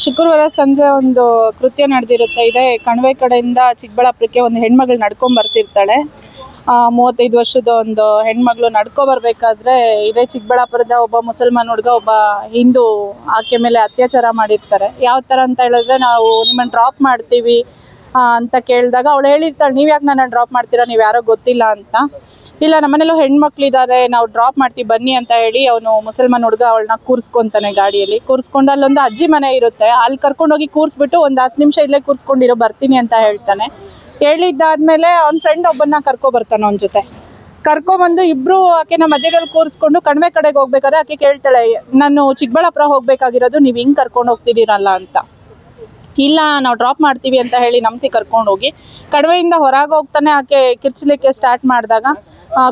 ಶುಕ್ರವಾರ ಸಂಜೆ ಒಂದು ಕೃತ್ಯ ನಡೆದಿರುತ್ತೆ. ಇದೆ ಕಣಿವೆ ಕಡೆಯಿಂದ ಚಿಕ್ಕಬಳ್ಳಾಪುರಕ್ಕೆ ಒಂದು ಹೆಣ್ಮಗಳು ನಡ್ಕೊಂಡ್ ಬರ್ತಿರ್ತಾಳೆ. ಮೂವತ್ತೈದು ವರ್ಷದ ಒಂದು ಹೆಣ್ಮಗಳು ನಡ್ಕೊ ಬರ್ಬೇಕಾದ್ರೆ ಇದೇ ಚಿಕ್ಕಬಳ್ಳಾಪುರದ ಒಬ್ಬ ಮುಸಲ್ಮಾನ್ ಹುಡುಗ, ಒಬ್ಬ ಹಿಂದೂ ಆಕೆ ಮೇಲೆ ಅತ್ಯಾಚಾರ ಮಾಡಿರ್ತಾರೆ. ಯಾವ ಥರ ಅಂತ ಹೇಳಿದ್ರೆ ನಾವು ನಿಮ್ಮನ್ನು ಡ್ರಾಪ್ ಮಾಡ್ತೀವಿ. ಅಂತ ಕೇಳಿದಾಗ ಅವಳು ಹೇಳಿರ್ತಾಳೆ, ನೀವು ಯಾಕೆ ನನ್ನ ಡ್ರಾಪ್ ಮಾಡ್ತೀರಾ? ನೀವು ಯಾರೋ ಗೊತ್ತಿಲ್ಲ ಅಂತ. ಇಲ್ಲ, ನಮ್ಮನೆಲ್ಲೋ ಹೆಣ್ಮಕ್ಳಿದ್ದಾರೆ ನಾವು ಡ್ರಾಪ್ ಮಾಡ್ತೀವಿ, ಬನ್ನಿ ಅಂತ ಹೇಳಿ ಅವನು ಮುಸಲ್ಮಾನ್ ಹುಡುಗ ಅವಳನ್ನ ಕೂರಿಸ್ಕೊಂತಾನೆ ಗಾಡಿಯಲ್ಲಿ. ಕೂರಿಸ್ಕೊಂಡು ಅಲ್ಲೊಂದು ಅಜ್ಜಿ ಮನೆ ಇರುತ್ತೆ, ಅಲ್ಲಿ ಕರ್ಕೊಂಡೋಗಿ ಕೂರಿಸ್ಬಿಟ್ಟು ಒಂದು ಹತ್ತು ನಿಮಿಷ ಇಲ್ಲೇ ಕೂರಿಸ್ಕೊಂಡಿರೋ, ಬರ್ತೀನಿ ಅಂತ ಹೇಳ್ತಾನೆ. ಹೇಳಿದ್ದಾದ್ಮೇಲೆ ಅವ್ನ ಫ್ರೆಂಡ್ ಒಬ್ಬನ್ನ ಕರ್ಕೊ ಬರ್ತಾನೆ ಅವನ ಜೊತೆ. ಕರ್ಕೊಬಂದು ಇಬ್ರು ಆಕೆನ ಮಧ್ಯದಲ್ಲಿ ಕೂರಿಸ್ಕೊಂಡು ಕಣಿವೆ ಕಡೆಗೆ ಹೋಗ್ಬೇಕಾದ್ರೆ ಆಕೆ ಕೇಳ್ತಾಳೆ, ನಾನು ಚಿಕ್ಕಬಳ್ಳಾಪುರ ಹೋಗ್ಬೇಕಾಗಿರೋದು, ನೀವು ಹಿಂಗೆ ಕರ್ಕೊಂಡು ಹೋಗ್ತಿದ್ದೀರಲ್ಲ ಅಂತ. ಇಲ್ಲ, ನಾವು ಡ್ರಾಪ್ ಮಾಡ್ತೀವಿ ಅಂತ ಹೇಳಿ ನಮ್ಸಿ ಕರ್ಕೊಂಡು ಹೋಗಿ. ಕಡವೆಯಿಂದ ಹೊರಗೆ ಹೋಗ್ತಾನೆ ಆಕೆ ಕಿರ್ಚಲಿಕ್ಕೆ ಸ್ಟಾರ್ಟ್ ಮಾಡಿದಾಗ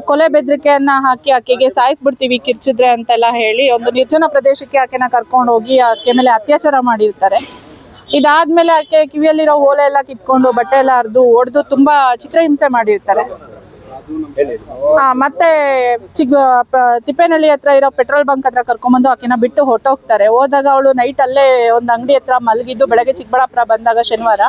ಕೊಲೆ ಬೆದರಿಕೆಯನ್ನು ಹಾಕಿ ಆಕೆಗೆ ಸಾಯಿಸ್ಬಿಡ್ತೀವಿ ಕಿರ್ಚಿದ್ರೆ ಅಂತೆಲ್ಲ ಹೇಳಿ ಒಂದು ನಿರ್ಜನ ಪ್ರದೇಶಕ್ಕೆ ಆಕೆನ ಕರ್ಕೊಂಡು ಹೋಗಿ ಆಕೆ ಮೇಲೆ ಅತ್ಯಾಚಾರ ಮಾಡಿರ್ತಾರೆ. ಇದಾದ್ಮೇಲೆ ಆಕೆ ಕಿವಿಯಲ್ಲಿರೋ ಓಲೆ ಎಲ್ಲ ಕಿತ್ಕೊಂಡು ಬಟ್ಟೆ ಎಲ್ಲ ಹರಿದು ಒಡೆದು ತುಂಬಾ ಚಿತ್ರಹಿಂಸೆ ಮಾಡಿರ್ತಾರೆ. ಮತ್ತೆ ಚಿಗ್ ಪ- ತಿಪ್ಪೇನಹಳ್ಳಿ ಹತ್ರ ಇರೋ ಪೆಟ್ರೋಲ್ ಬಂಕ್ ಹತ್ರ ಕರ್ಕೊಂಡ್ಬಂದು ಆಕಿನ ಬಿಟ್ಟು ಹೊರ್ಟೋಗ್ತಾರೆ. ಹೋದಾಗ ಅವಳು ನೈಟ್ ಅಲ್ಲೇ ಒಂದು ಅಂಗಡಿ ಹತ್ರ ಮಲಗಿದ್ದು ಬೆಳಗ್ಗೆ ಚಿಕ್ಕಬಳ್ಳಾಪುರ ಬಂದಾಗ ಶನಿವಾರ.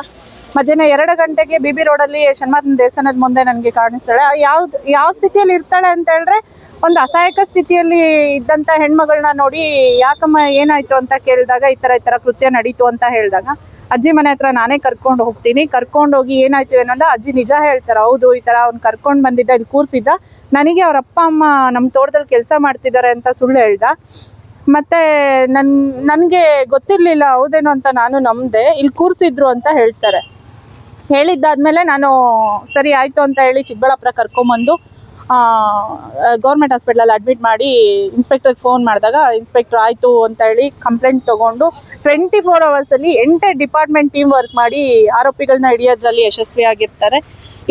ಮಧ್ಯಾಹ್ನ ಎರಡು ಗಂಟೆಗೆ ಬಿ ಬಿ ರೋಡಲ್ಲಿ ಶನ್ಮಾತನ ದೇವಸ್ಥಾನದ ಮುಂದೆ ನನಗೆ ಕಾಣಿಸ್ತಾಳೆ. ಯಾವ್ದು ಯಾವ ಸ್ಥಿತಿಯಲ್ಲಿ ಇರ್ತಾಳೆ ಅಂತ ಹೇಳಿದ್ರೆ ಒಂದು ಅಸಹಾಯಕ ಸ್ಥಿತಿಯಲ್ಲಿ ಇದ್ದಂಥ ಹೆಣ್ಮಗಳನ್ನ ನೋಡಿ, ಯಾಕಮ್ಮ ಏನಾಯ್ತು ಅಂತ ಕೇಳಿದಾಗ ಈ ಥರ ಈ ಥರ ಕೃತ್ಯ ನಡೀತು ಅಂತ ಹೇಳಿದಾಗ, ಅಜ್ಜಿ ಮನೆ ಹತ್ರ ನಾನೇ ಕರ್ಕೊಂಡು ಹೋಗ್ತೀನಿ, ಕರ್ಕೊಂಡು ಹೋಗಿ ಏನಾಯ್ತು ಏನೋ ಅಂತ ಅಜ್ಜಿ ನಿಜ ಹೇಳ್ತಾರೆ. ಹೌದು, ಈ ಥರ ಅವ್ನು ಕರ್ಕೊಂಡು ಬಂದಿದ್ದ, ಇಲ್ಲಿ ಕೂರಿಸಿದ್ದ. ನನಗೆ ಅವ್ರ ಅಪ್ಪ, ಅಮ್ಮ ನಮ್ಮ ತೋಟದಲ್ಲಿ ಕೆಲಸ ಮಾಡ್ತಿದ್ದಾರೆ ಅಂತ ಸುಳ್ಳು ಹೇಳ್ದ. ಮತ್ತೆ ನನ್ ನನಗೆ ಗೊತ್ತಿರಲಿಲ್ಲ, ಹೌದೇನೋ ಅಂತ ನಾನು ನಂಬಿದೆ, ಇಲ್ಲಿ ಕೂರಿಸಿದ್ರು ಅಂತ ಹೇಳ್ತಾರೆ. ಹೇಳಿದ್ದಾದ್ಮೇಲೆ ನಾನು, ಸರಿ, ಆಯಿತು ಅಂತ ಹೇಳಿ ಚಿಕ್ಕಬಳ್ಳಾಪುರ ಕರ್ಕೊಂಬಂದು ಗೌರ್ಮೆಂಟ್ ಹಾಸ್ಪಿಟ್ಲಲ್ಲಿ ಅಡ್ಮಿಟ್ ಮಾಡಿ ಇನ್ಸ್ಪೆಕ್ಟರ್ಗೆ ಫೋನ್ ಮಾಡಿದಾಗ, ಇನ್ಸ್ಪೆಕ್ಟ್ರ್, ಆಯಿತು ಅಂತ ಹೇಳಿ ಕಂಪ್ಲೇಂಟ್ ತೊಗೊಂಡು ಟ್ವೆಂಟಿ ಫೋರ್ ಅವರ್ಸಲ್ಲಿ ಎಂಟೈರ್ ಡಿಪಾರ್ಟ್ಮೆಂಟ್ ಟೀಮ್ ವರ್ಕ್ ಮಾಡಿ ಆರೋಪಿಗಳನ್ನ ಹಿಡಿಯೋದ್ರಲ್ಲಿ ಯಶಸ್ವಿಯಾಗಿರ್ತಾರೆ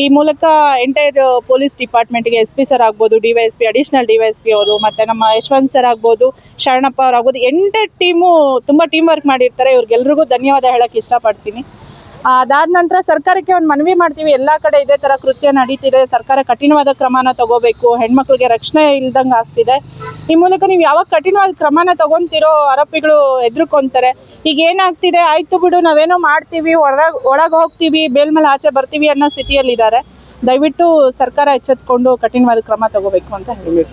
ಈ ಮೂಲಕ ಎಂಟೈರ್ ಪೊಲೀಸ್ ಡಿಪಾರ್ಟ್ಮೆಂಟ್ಗೆ ಎಸ್ ಪಿ ಸರ್ ಆಗ್ಬೋದು, D Y S P, additional D Y P ಅವರು, ಮತ್ತು ನಮ್ಮ ಯಶವಂತ್ ಸರ್ ಆಗ್ಬೋದು, ಶರಣಪ್ಪ ಅವ್ರು ಆಗ್ಬೋದು ಎಂಟೈರ್ ಟೀಮು ತುಂಬ ಟೀಮ್ ವರ್ಕ್ ಮಾಡಿರ್ತಾರೆ. ಇವ್ರಿಗೆಲ್ರಿಗೂ ಧನ್ಯವಾದ ಹೇಳೋಕ್ಕೆ ಇಷ್ಟಪಡ್ತೀನಿ. ಅದಾದ ನಂತರ ಸರ್ಕಾರಕ್ಕೆ ಒಂದು ಮನವಿ ಮಾಡ್ತೀವಿ. ಎಲ್ಲ ಕಡೆ ಇದೇ ಥರ ಕೃತ್ಯ ನಡೀತಿದೆ. ಸರ್ಕಾರ ಕಠಿಣವಾದ ಕ್ರಮನ ತಗೋಬೇಕು. ಹೆಣ್ಮಕ್ಳಿಗೆ ರಕ್ಷಣೆ ಇಲ್ದಂಗೆ ಆಗ್ತಿದೆ. ಈ ಮೂಲಕ ನೀವು ಯಾವಾಗ ಕಠಿಣವಾದ ಕ್ರಮನ ತಗೊಂತಿರೋ ಆರೋಪಿಗಳು ಎದುರುಕೊಂತಾರೆ ಈಗ ಏನಾಗ್ತಿದೆ? ಆಯ್ತು ಬಿಡು, ನಾವೇನೋ ಮಾಡ್ತೀವಿ ಹೊರಗೆ ಒಳಗೆ ಹೋಗ್ತೀವಿ, ಬೇಲ್ ಮೇಲೆ ಆಚೆ ಬರ್ತೀವಿ ಅನ್ನೋ ಸ್ಥಿತಿಯಲ್ಲಿದ್ದಾರೆ. ದಯವಿಟ್ಟು ಸರ್ಕಾರ ಎಚ್ಚೆತ್ಕೊಂಡು ಕಠಿಣವಾದ ಕ್ರಮ ತಗೋಬೇಕು ಅಂತ ಹೇಳಿ